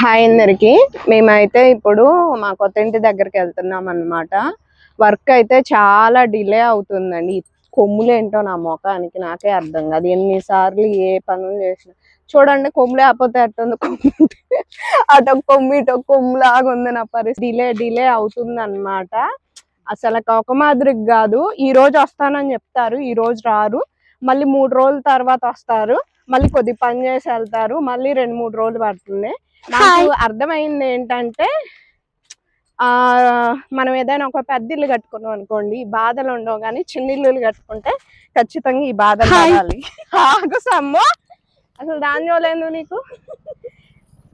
Hi అందరికి. మేమైతే ఇప్పుడు మా కొత్త ఇంటి దగ్గరికి వెళ్తున్నాం అన్నమాట. వర్క్ అయితే చాలా డిలే అవుతుందండి. కొమ్ములు ఏంటో నా మొఖానికి నాకే అర్థం కాదు. ఎన్నిసార్లు ఏ పనులు చేసిన చూడండి కొమ్ములు లేకపోతే అట్టుంది కొమ్ము అటొక ఒక కొమ్ము కొమ్ములాగా కొమ్ము లాగా ఉంది నా పరిస్థితి. డిలే డిలే అవుతుంది అనమాట అసలు ఒక మాదిరికి కాదు. ఈ రోజు వస్తానని చెప్తారు ఈ రోజు రారు. మళ్ళీ మూడు రోజుల తర్వాత వస్తారు. మళ్ళీ కొద్ది పని చేసి వెళ్తారు. మళ్ళీ రెండు మూడు రోజులు పడుతుంది. నాకు అర్థమైంది ఏంటంటే ఆ మనం ఏదైనా ఒక పెద్ద ఇల్లు కట్టుకున్నాం అనుకోండి ఈ బాధలు ఉండవు కానీ చిన్న ఇల్లులు కట్టుకుంటే ఖచ్చితంగా ఈ బాధలు ఆగు సమ్మో! అసలు దాని చూడలేదు నీకు?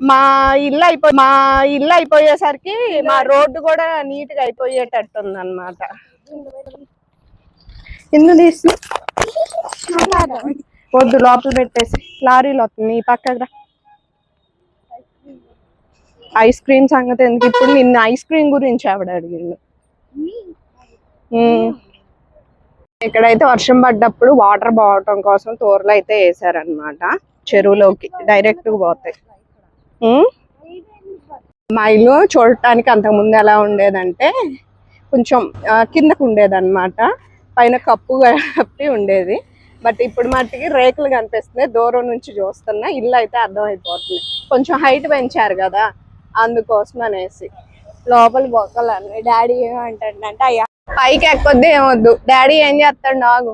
మా ఇల్లు అయిపో మా ఇల్లు అయిపోయేసరికి మా రోడ్డు కూడా నీట్గా అయిపోయేటట్టు ఉంది అనమాట ఎందుకు తీసి వద్దు లోపల పెట్టేసి లారీలు వస్తుంది ఈ పక్కకు ఐస్ క్రీమ్ సంగతి ఎందుకు? ఇప్పుడు నిన్న ఐస్ క్రీమ్ గురించి ఆవిడ అడిగిండు. ఇక్కడైతే వర్షం పడ్డప్పుడు వాటర్ పోవటం కోసం తోరలు అయితే వేసారనమాట చెరువులోకి డైరెక్ట్గా పోతాయి ఉమ్. మా ఇల్లు చూడటానికి అంతకుముందు ఎలా ఉండేదంటే కొంచెం కిందకు ఉండేదన్నమాట. పైన కప్పు కప్పి ఉండేది. బట్ ఇప్పుడు మట్టికి రేకులు కనిపిస్తున్నాయి. దూరం నుంచి చూస్తున్నా ఇల్లు అయితే అర్థమైపోతుంది. కొంచెం హైట్ పెంచారు కదా. అందుకోసం అనేసి. లోపల బొక్కలన్నీ. డాడీ ఏమంటాడంటే అయ్యా పైకి ఎక్కొద్ది ఏమొద్దు. డాడీ ఏం చేస్తాడు నాగు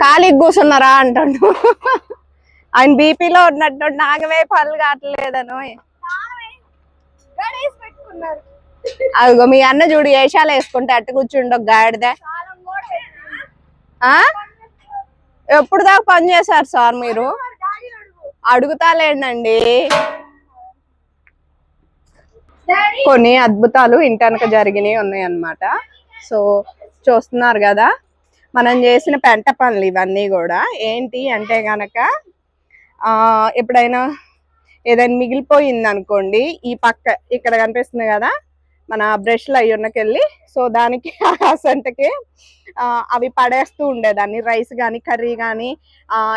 ఖాళీ కూర్చున్నారా? అంటాడు. ఆయన బీపీలో ఉన్నట్టు నాగవే పనులు కావట్లేదను అదిగో మీ అన్న చూడు ఏషాలు వేసుకుంటే అట్టు కూర్చుండో గాడిదే. ఆ? ఎప్పుడు దాకా పని చేశారు సార్ మీరు? అడుగుతాలేండి కొన్ని అద్భుతాలు ఇంటనక జరిగినాయి ఉన్నాయి అన్నమాట సో చూస్తున్నారు కదా మనం చేసిన పెంట పనులు ఇవన్నీ కూడా. ఏంటి అంటే గనక ఆ ఎప్పుడైనా ఏదైనా మిగిలిపోయింది అనుకోండి ఈ పక్క ఇక్కడ కనిపిస్తుంది కదా మన బ్రష్లు అయ్యి ఉన్నకెళ్ళి సో దానికి ఆ సంటకి అవి పడేస్తూ ఉండేదాన్ని. రైస్ కానీ కర్రీ కానీ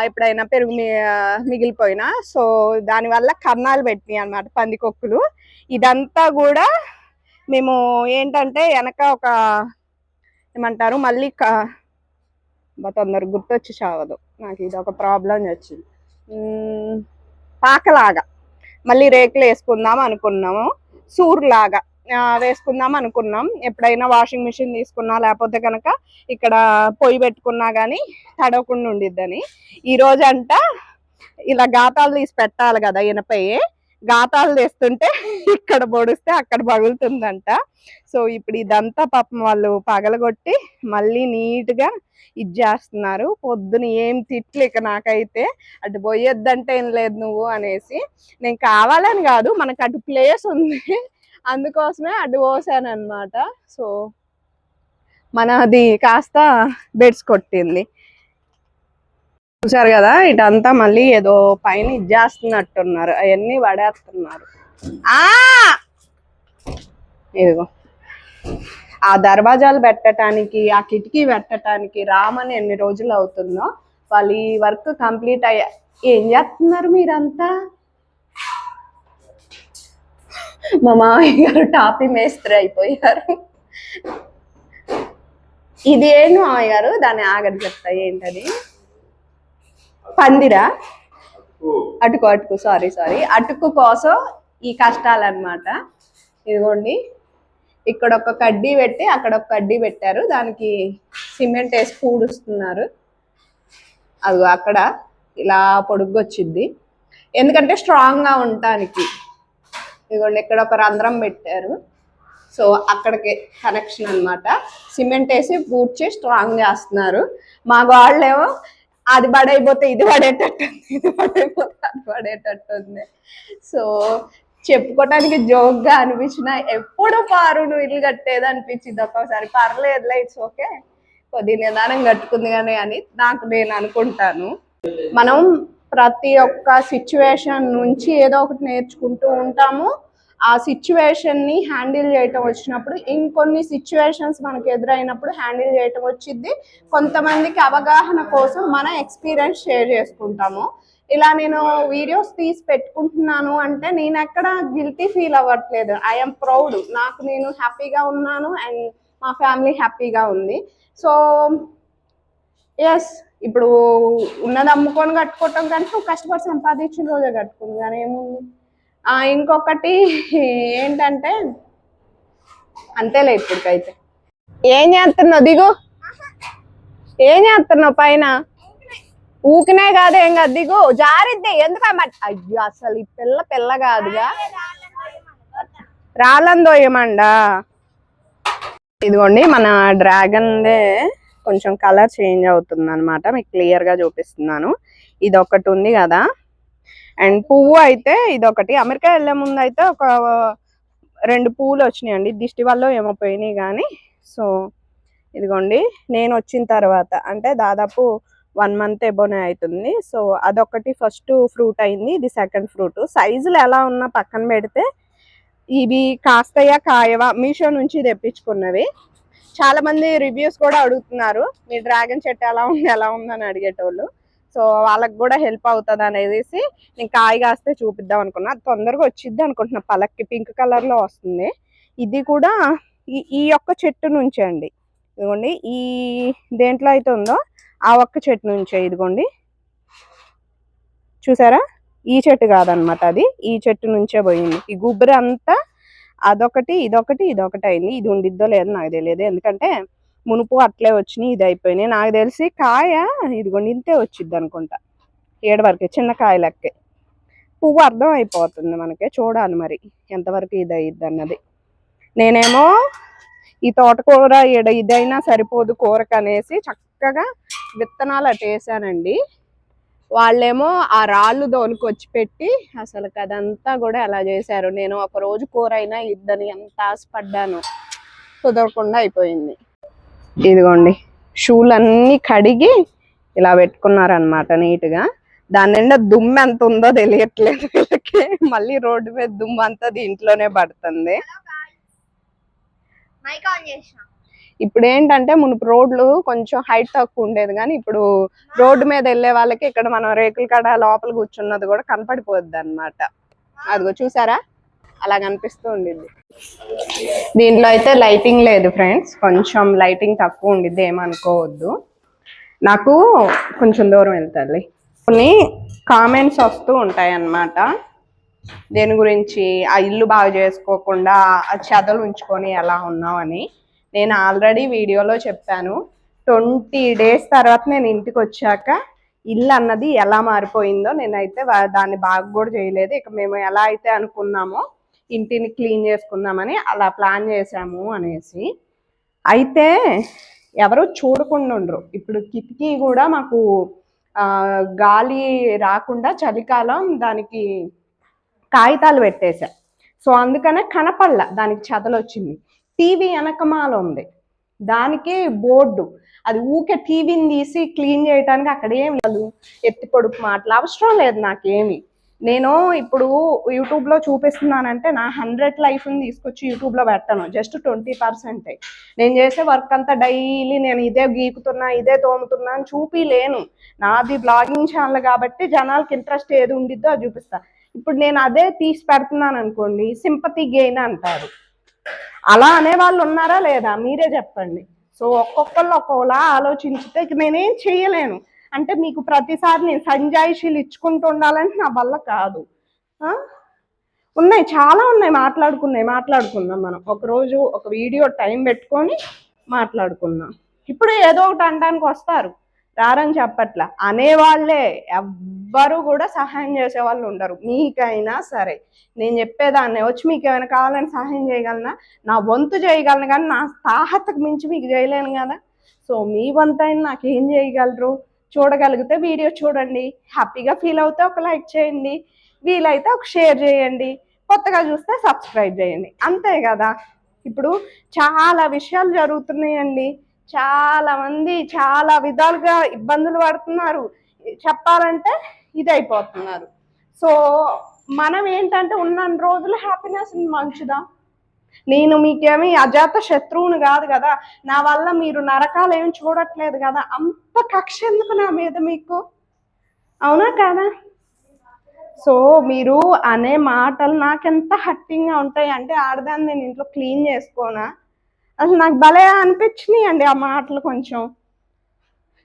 ఎప్పుడైనా పెరుగు మి- మిగిలిపోయినా. సో దానివల్ల కన్నాలు పెట్టినాయి అన్నమాట పందికొక్కులు. ఇదంతా కూడా మేము ఏంటంటే వెనక ఒక ఏమంటారు మళ్ళీ క- బా తొందర గుర్తొచ్చి చావదు. నాకు ఇది ఒక ప్రాబ్లం వచ్చింది. పాకలాగా. మళ్ళీ రేకులు వేసుకుందాం అనుకున్నాము. సూర్లాగా. వేసుకుందాం అనుకున్నాం. ఎప్పుడైనా వాషింగ్ మిషన్ తీసుకున్నా లేకపోతే కనుక ఇక్కడ పొయ్యి పెట్టుకున్నా కానీ తడవకుండా ఉండిద్దని. ఈ అంట ఇలా గాతాలు తీసి పెట్టాలి కదా ఇనపయ్యే గాతాలు తీస్తుంటే ఇక్కడ పొడిస్తే అక్కడ పగులుతుందంట. సో ఇప్పుడు ఇదంతా పాపం వాళ్ళు పగలగొట్టి మళ్ళీ నీట్గా ఇది చేస్తున్నారు. పొద్దున ఏం తిట్లు ఇక నాకైతే అటు పోయొద్దంటే ఏం లేదు నువ్వు అనేసి. నేను కావాలని కాదు మనకు అటు ప్లేస్ ఉంది. అందుకోసమే అటు పోసాను అనమాట సో మనది కాస్త బెడ్స్ కొట్టింది. చూసారు కదా ఇటంతా మళ్ళీ ఏదో పైన ఇచ్చేస్తున్నట్టున్నారు. అవన్నీ పడేస్తున్నారు. ఆ! ఇదిగో. ఆ దర్వాజాలు పెట్టడానికి ఆ కిటికీ పెట్టడానికి రామని ఎన్ని రోజులు అవుతుందో వాళ్ళు ఈ వర్క్ కంప్లీట్ అయ్యా ఏం చేస్తున్నారు మీరంతా? మా మామయ్య గారు టాపీ మేస్త్రి అయిపోయారు. ఇది ఏంటి మామయ్య గారు? దాన్ని ఆగడి చెప్తా ఏంటది? పందిరా? అటుకు. అటుకు సారీ సారీ అటుకు కోసం ఈ కష్టాలు అన్నమాట ఇదిగోండి. ఇక్కడ ఒక కడ్డీ పెట్టి అక్కడ ఒక కడ్డీ పెట్టారు. దానికి సిమెంట్ వేసి పూడుస్తున్నారు. అది అక్కడ ఇలా పొడుగ్గొచ్చింది ఎందుకంటే స్ట్రాంగ్గా ఉండటానికి. ఇదిగోండి ఇక్కడ ఒక రంధ్రం పెట్టారు. సో అక్కడికి కనెక్షన్ అన్నమాట. సిమెంట్ వేసి పూడ్చి స్ట్రాంగ్ చేస్తున్నారు. మా వాళ్ళేమో అది పడైపోతే ఇది పడేటట్టుంది ఇది పడైపోతే అది పడేటట్టుంది సో చెప్పుకోవటానికి జోక్గా అనిపించిన ఎప్పుడు పారు నువ్వు ఇల్లు కట్టేది అనిపించింది. ఒక్కోసారి పర్లేదులే ఇట్స్ ఓకే కొద్ది నిదానం కట్టుకుంది కానీ అని నాకు నేను అనుకుంటాను. మనం ప్రతి ఒక్క సిచ్యువేషన్ నుంచి ఏదో ఒకటి నేర్చుకుంటూ ఉంటాము. ఆ సిచ్యువేషన్ని హ్యాండిల్ చేయటం వచ్చినప్పుడు ఇంకొన్ని సిచ్యువేషన్స్ మనకు ఎదురైనప్పుడు హ్యాండిల్ చేయటం వచ్చింది కొంతమందికి అవగాహన కోసం మన ఎక్స్పీరియన్స్ షేర్ చేసుకుంటాము. ఇలా నేను వీడియోస్ తీసి పెట్టుకుంటున్నాను అంటే నేను ఎక్కడ గిల్టీ ఫీల్ అవ్వట్లేదు. ఐఎమ్ ప్రౌడ్ నాకు నేను హ్యాపీగా ఉన్నాను అండ్ మా ఫ్యామిలీ హ్యాపీగా ఉంది. సో ఎస్ ఇప్పుడు ఉన్నది అమ్ముకొని కట్టుకోవటం కంటే నువ్వు కష్టపడి సంపాదించిన రోజే కట్టుకుంది. కానీ ఏముంది? ఇంకొకటి ఏంటంటే అంతేలే ఇప్పటికైతే. ఏం చేస్తున్నావు? దిగు. ఏం చేస్తున్నావు పైన? ఊకినే కాదు ఏం కాదు. దిగు. జారిద్ది. ఎందుకమ్మ అయ్యో అసలు ఈ పిల్ల పిల్ల కాదుగా. రాలందో రాలందోయమండా ఇదిగోండి మన డ్రాగన్దే. కొంచెం కలర్ చేంజ్ అవుతుంది అనమాట మీకు క్లియర్గా చూపిస్తున్నాను. ఇది ఒకటి ఉంది కదా. అండ్ పువ్వు అయితే ఇది ఒకటి అమెరికా వెళ్ళే ముందు అయితే ఒక రెండు పువ్వులు వచ్చినాయండి. దిష్టి వల్ల ఏమో పోయినాయి కానీ. సో ఇదిగోండి. నేను వచ్చిన తర్వాత అంటే దాదాపు వన్ మంత్ ఎబోనే అవుతుంది సో అదొకటి ఫస్ట్ ఫ్రూట్ అయింది. ఇది సెకండ్ ఫ్రూట్. సైజులు ఎలా ఉన్నా పక్కన పెడితే ఇవి కాస్తయా కాయవా మీషో నుంచి తెప్పించుకున్నవి. చాలా మంది రివ్యూస్ కూడా అడుగుతున్నారు మీ డ్రాగన్ చెట్టు ఎలా ఉంది ఎలా ఉందని అడిగేటోళ్ళు. సో వాళ్ళకి కూడా హెల్ప్ అవుతుంది అనేసి నేను కాయ కాస్తే చూపిద్దాం అనుకున్నా. అది తొందరగా వచ్చిద్ది అనుకుంటున్నా. పలక్కి పింక్ కలర్లో వస్తుంది. ఇది కూడా ఈ ఈ చెట్టు నుంచే అండి. ఇదిగోండి ఈ దేంట్లో అయితే ఉందో ఆ ఒక్క చెట్టు నుంచే ఇదిగోండి. చూసారా? ఈ చెట్టు కాదనమాట అది. ఈ చెట్టు నుంచే పోయింది. ఈ గుబ్బరి అంతా అదొకటి ఇదొకటి ఇదొకటి అయింది. ఇది ఉండిద్దో లేదో నాకు తెలియదు. ఎందుకంటే మునుపు అట్లే వచ్చినాయి ఇది అయిపోయినాయి. నాకు తెలిసి కాయ ఇదిగోండి ఇంతే వచ్చిద్ది అనుకుంటా. ఏడు వరకే చిన్న కాయ లెక్కే. పువ్వు అర్థం అయిపోతుంది మనకి. చూడాలి మరి ఎంతవరకు ఇది అయ్యిద్ది అన్నది. నేనేమో ఈ తోటకూర ఈడ ఇదైనా సరిపోదు కూరకు అనేసి చక్కగా విత్తనాలు అటు వేసానండి వాళ్ళేమో ఆ రాళ్ళు దోలుకొచ్చి పెట్టి అసలు అదంతా కూడా అలా చేశారు. నేను ఒక రోజు కూర అయినా ఇద్దని ఎంత ఆశపడ్డాను కుదరకుండా అయిపోయింది. ఇదిగోండి షూలన్నీ కడిగి ఇలా పెట్టుకున్నారనమాట నీట్గా. దాని నిండా దుమ్ము ఎంత ఉందో తెలియట్లేదు వీళ్ళకి. మళ్ళీ రోడ్డు మీద దుమ్ము అంతా దీంట్లోనే పడుతుంది. మైక్ ఆన్ ఇప్పుడు ఏంటంటే మునుపు రోడ్లు కొంచెం హైట్ తక్కువ ఉండేది కానీ ఇప్పుడు రోడ్డు మీద వెళ్ళే వాళ్ళకి ఇక్కడ మనం రేకుల కాడ లోపల కూర్చున్నది కూడా కనపడిపోద్ది అనమాట అదిగో చూసారా? అలా కనిపిస్తూ ఉండిద్ది. దీంట్లో అయితే లైటింగ్ లేదు ఫ్రెండ్స్. కొంచెం లైటింగ్ తక్కువ ఉండిద్ది ఏమనుకోవద్దు. నాకు కొంచెం దూరం వెళ్తుంది. కొన్ని కామెంట్స్ వస్తూ ఉంటాయి అన్నమాట దేని గురించి? ఆ ఇల్లు బాగా చేసుకోకుండా ఆ చెదలు ఉంచుకొని ఎలా ఉన్నావు అని నేను ఆల్రెడీ వీడియోలో చెప్పాను. ట్వంటీ డేస్ తర్వాత నేను ఇంటికి వచ్చాక ఇల్లు అన్నది ఎలా మారిపోయిందో నేనైతే దాన్ని బాగా కూడా చేయలేదు. ఇక మేము ఎలా అయితే అనుకున్నామో ఇంటిని క్లీన్ చేసుకుందామని అలా ప్లాన్ చేసాము అనేసి. అయితే ఎవరు చూడకుండా ఉండరు. ఇప్పుడు కిటికీ కూడా మాకు గాలి రాకుండా చలికాలం దానికి కాగితాలు పెట్టేశా. సో అందుకనే కనపడలా. దానికి చెదలు వచ్చింది టీవీ వెనకమాల ఉంది. దానికి బోర్డు. అది ఊకే టీవీని తీసి క్లీన్ చేయడానికి అక్కడ ఏం లేదు ఎత్తి పొడుపు మాటలు. అవసరం లేదు నాకేమి. నేను ఇప్పుడు యూట్యూబ్లో చూపిస్తున్నానంటే నా హండ్రెడ్ లైఫ్ని తీసుకొచ్చి యూట్యూబ్లో పెట్టను. జస్ట్ ట్వంటీ పర్సెంటే. నేను చేసే వర్క్ అంతా డైలీ నేను ఇదే గీకుతున్నా ఇదే తోముతున్నా అని చూపిలేను. నాది బ్లాగింగ్ ఛానల్ కాబట్టి జనాలకి ఇంట్రెస్ట్ ఏది ఉండిద్దో అది చూపిస్తా. ఇప్పుడు నేను అదే తీసి పెడుతున్నాను అనుకోండి సింపతి గెయిన్ అంటారు. అలా అనే వాళ్ళు ఉన్నారా లేదా? మీరే చెప్పండి. సో ఒక్కొక్కళ్ళు ఒక్కోలా ఆలోచించితే ఇక నేనేం చేయలేను. అంటే మీకు ప్రతిసారి నేను సంజాయిషీలు ఇచ్చుకుంటూ ఉండాలంటే నా వల్ల కాదు. ఉన్నాయి. చాలా ఉన్నాయి. మాట్లాడుకున్నాయి. మాట్లాడుకుందాం మనం. ఒక రోజు ఒక వీడియో టైం పెట్టుకొని మాట్లాడుకుందాం. ఇప్పుడు ఏదో ఒకటి అనడానికి వస్తారు. రారని చెప్పట్లా. అనేవాళ్ళే. ఎవ్వరు కూడా సహాయం చేసే వాళ్ళు ఉండరు. మీకైనా సరే. నేను చెప్పేదాన్ని వచ్చి మీకు ఏమైనా కావాలని సహాయం చేయగలనా? నా వంతు చేయగలను కానీ నా తాహతకు మించి మీకు చేయలేను కదా. సో మీ వంతైనా నాకు ఏం చేయగలరు? చూడగలిగితే వీడియో చూడండి. హ్యాపీగా ఫీల్ అవుతే ఒక లైక్ చేయండి. వీలైతే ఒక షేర్ చేయండి. కొత్తగా చూస్తే సబ్స్క్రైబ్ చేయండి. అంతే కదా. ఇప్పుడు చాలా విషయాలు జరుగుతున్నాయండి. చాలా మంది చాలా విధాలుగా ఇబ్బందులు పడుతున్నారు. చెప్పాలంటే ఇది అయిపోతున్నారు సో మనం ఏంటంటే ఉన్న రోజులు హ్యాపీనెస్ మంచిదా నేను మీకేమి అజాత శత్రువుని కాదు కదా. నా వల్ల మీరు నరకాలు ఏమి చూడట్లేదు కదా. అంత కక్ష ఎందుకు నా మీద మీకు? అవునా కాదా? సో మీరు అనే మాటలు నాకెంత హట్టింగ్గా ఉంటాయి అంటే ఆడదాన్ని నేను ఇంట్లో క్లీన్ చేసుకోనా అసలు నాకు భలే అనిపించినాయి అండి ఆ మాటలు కొంచెం.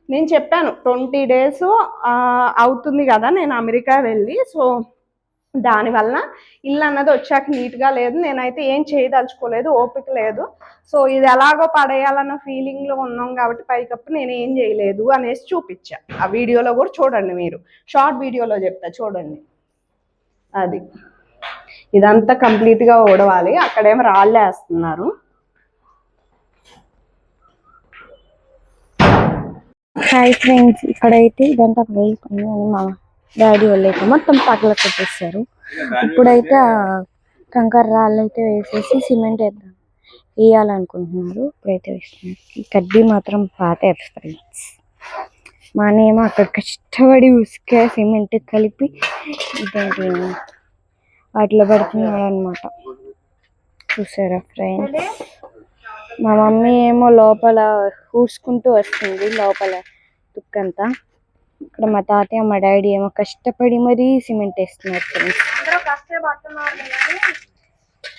నేను చెప్పాను ట్వంటీ డేస్ అవుతుంది కదా నేను అమెరికా వెళ్ళి సో దానివల్ల ఇల్లు అన్నది వచ్చాక నీట్గా లేదు నేనైతే ఏం చేయదలుచుకోలేదు ఓపిక లేదు. సో ఇది ఎలాగో పడేయాలన్న ఫీలింగ్లో ఉన్నాం కాబట్టి పైకప్పు నేను ఏం చేయలేదు అనేసి చూపించా. ఆ వీడియోలో కూడా చూడండి మీరు. షార్ట్ వీడియోలో చెప్తా చూడండి. అది. ఇదంతా కంప్లీట్గా ఓడవాలి అక్కడేమో రాళ్ళు వేస్తున్నారు. హాయ్ ఫ్రెండ్స్ ఇక్కడైతే ఇదంతా వెళ్ళిపోయింది అని మా డాడీ వాళ్ళు అయితే మొత్తం పగల కొట్టేస్తారు ఇప్పుడైతే కంకర రాళ్ళు అయితే వేసేసి సిమెంట్ వేద్దాం వేయాలనుకుంటున్నారు. ఇప్పుడైతే వేస్తున్నారు ఈ కడ్డీ మాత్రం పాత ఫ్రెండ్స్ మా అక్కడ కష్టపడి ఉసుక సిమెంట్ కలిపి ఇదేంటి వాటిలో పడుతున్నాడు అనమాట చూసారా ఫ్రెండ్స్ మా మమ్మీ ఏమో లోపల ఊడ్చుకుంటూ వస్తుంది లోపల తుక్కంతా ఇక్కడ మా తాతయ్య మా డాడీ ఏమో కష్టపడి మరీ సిమెంట్ వేస్తున్నారు ఫ్రెండ్స్.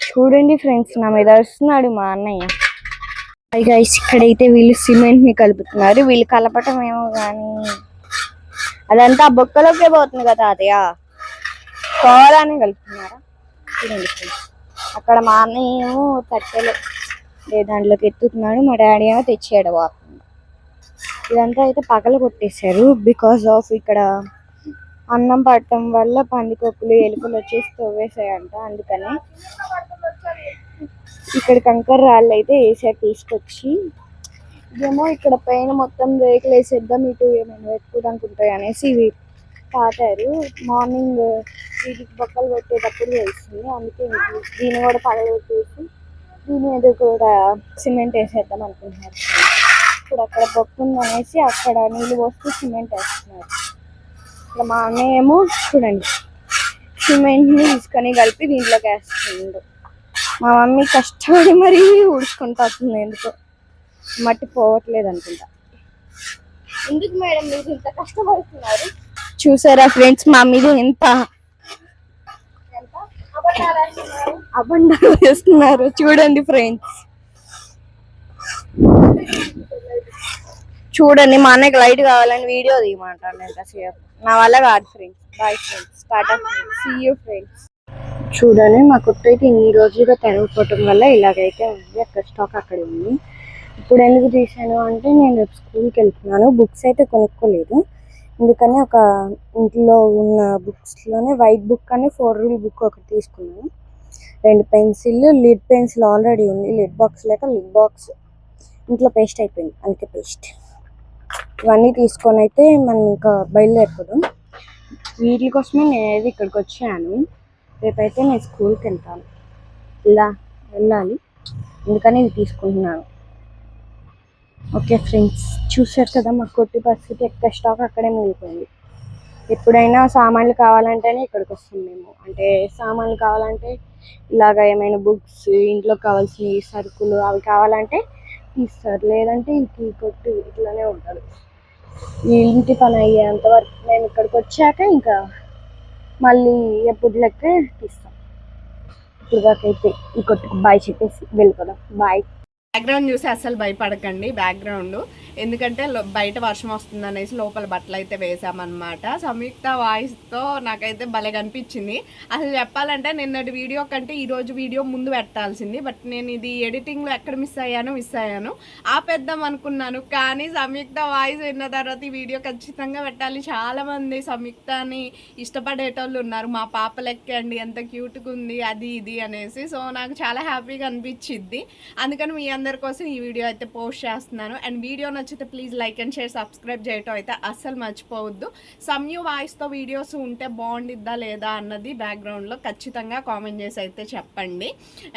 చూడండి ఫ్రెండ్స్ నా మీద వస్తున్నాడు మా అన్నయ్య. గైస్ ఇక్కడైతే వీళ్ళు సిమెంట్ని కలుపుతున్నారు. వీళ్ళు కలపటం ఏమో కానీ అదంతా బొక్కలోకే పోతుంది కదా తాతయ్య. కావాలని కలుపుతున్నారా? చూడండి ఫ్రెండ్స్. అక్కడ మా అన్నయ్య ఏమో తట్టెలు దాంట్లోకి ఎత్తుతున్నాడు మా డాడీ ఏమో తెచ్చాడు ఇదంతా అయితే పగల కొట్టేశారు బికాస్ ఆఫ్ ఇక్కడ అన్నం పడటం వల్ల పందికొక్కులు ఎలుకలు వచ్చేసి తవ్వేసాయంట అందుకని ఇక్కడ కంకర రాళ్ళు అయితే వేసారు తీసుకొచ్చి. ఇదేమో ఇక్కడ పైన మొత్తం రేకులు వేసేద్దాం ఇటు ఏమైనా పెట్టుకోవడానికి ఉంటాయి అనేసి ఇవి పాతారు మార్నింగ్ వీటికి బొక్కలు పెట్టేటప్పుడు తెలిసింది అందుకే దీన్ని కూడా పగలగొట్టేసి దీని మీద కూడా సిమెంట్ వేసేద్దాం అనుకుంటున్నారు. ఇప్పుడు అక్కడ బొక్క ఉందనేసి అక్కడ నీళ్ళు పోస్తూ సిమెంట్ వేస్తున్నారు. ఇక్కడ మా అన్నయ్య ఏమో చూడండి సిమెంట్ని తీసుకొని కలిపి దీంట్లోకి వేస్తుండు. మా మమ్మీ కష్టపడి మరీ ఊడ్చుకుంటూ వస్తుంది ఎందుకో. మట్టి పోవట్లేదు అనుకుంటా. ఎందుకు మేడం మీరు ఇంత కష్టపడుతున్నారు? చూసారా ఫ్రెండ్స్ మా మీద ఎంత అబండాలు వేస్తున్నారు. చూడండి ఫ్రెండ్స్ చూడండి మా అన్నకి లైట్ కావాలని వీడియో తీయమంటాను ఎంతసేపు నా వల్ల కాదు friends bye friends tata friends see you friends చూడండి మా కుట్టు అయితే ఇన్ని రోజులుగా తెరవకపోవటం వల్ల ఇలాగైతే ఉంది. అక్కడ స్టాక్ అక్కడ ఉంది. ఇప్పుడు ఎందుకు తీసాను అంటే నేను రేపు స్కూల్కి వెళ్తున్నాను. బుక్స్ అయితే కొనుక్కోలేదు. అందుకని ఒక ఇంట్లో ఉన్న బుక్స్లోనే వైట్ బుక్ అని ఫోర్ రూల్ బుక్ ఒకటి తీసుకున్నాను. రెండు పెన్సిల్ లిడ్ పెన్సిల్ ఆల్రెడీ ఉంది. లిడ్ బాక్స్ లేక లిడ్ బాక్స్ ఇంట్లో పేస్ట్ అయిపోయింది. అందుకే పేస్ట్ ఇవన్నీ తీసుకొని అయితే మనం ఇంకా బయలుదేరిపోదాం వీటి కోసమే నేనైతే ఇక్కడికి వచ్చాను. రేపైతే నేను స్కూల్కి వెళ్తాను. ఇలా వెళ్ళాలి. అందుకని ఇది తీసుకుంటున్నాను. ఓకే ఫ్రెండ్స్ చూసారు కదా మా కొట్టి పరిస్థితి. ఎక్కడ స్టాక్ అక్కడే మిగిలిపోయింది. ఎప్పుడైనా సామాన్లు కావాలంటేనే ఇక్కడికి వస్తాం మేము. అంటే సామాన్లు కావాలంటే ఇలాగ ఏమైనా బుక్స్ ఇంట్లో కావాల్సిన సరుకులు అవి కావాలంటే ఇస్తారు. లేదంటే ఇంక ఈ కొట్టు ఇట్లానే ఉంటారు. ఈ ఇంటి పని అయ్యేంత వరకు మేము ఇక్కడికి వచ్చాక ఇంకా మళ్ళీ ఎప్పుడు లెక్క తీస్తాం. ఇప్పుడు దాకైతే అయితే ఈ కొట్టుకు బాయ్ చెప్పేసి వెళ్ళిపోదాం. బాయ్ బ్యాక్గ్రౌండ్ చూసి అసలు భయపడకండి బ్యాక్గ్రౌండ్. ఎందుకంటే బయట వర్షం వస్తుంది అనేసి లోపల బట్టలు అయితే వేసామన్నమాట. సంయుక్త వాయిస్తో నాకైతే భలే కనిపించింది. అసలు చెప్పాలంటే నిన్నటి వీడియో కంటే ఈరోజు వీడియో ముందు పెట్టాల్సింది. బట్ నేను ఇది ఎడిటింగ్లో ఎక్కడ మిస్ అయ్యాను మిస్ అయ్యాను ఆపేద్దాం అనుకున్నాను. కానీ సంయుక్త వాయిస్ విన్న తర్వాత ఈ వీడియో ఖచ్చితంగా పెట్టాలి. చాలామంది సంయుక్తని ఇష్టపడేటోళ్ళు ఉన్నారు. మా పాప లెక్కండి ఎంత క్యూట్గా ఉంది అది ఇది అనేసి. సో నాకు చాలా హ్యాపీగా అనిపించింది అందుకని మీ అందరి కోసం ఈ వీడియో అయితే పోస్ట్ చేస్తున్నాను. అండ్ వీడియో నచ్చితే please like and share subscribe చేయటం అయితే అస్సలు మర్చిపోవద్దు. సమ్యూ వాయిస్తో వీడియోస్ ఉంటే బాగుండిద్దా లేదా అన్నది బ్యాక్గ్రౌండ్లో ఖచ్చితంగా కామెంట్ చేసి అయితే చెప్పండి.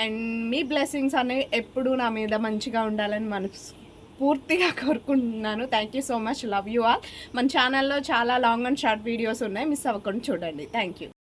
అండ్ మీ బ్లెస్సింగ్స్ అనేవి ఎప్పుడూ నా మీద మంచిగా ఉండాలని మనసు పూర్తిగా కోరుకుంటున్నాను. Thank you so much love you all మన ఛానల్లో చాలా లాంగ్ అండ్ షార్ట్ వీడియోస్ ఉన్నాయి. మిస్ అవ్వకుండా చూడండి. Thank you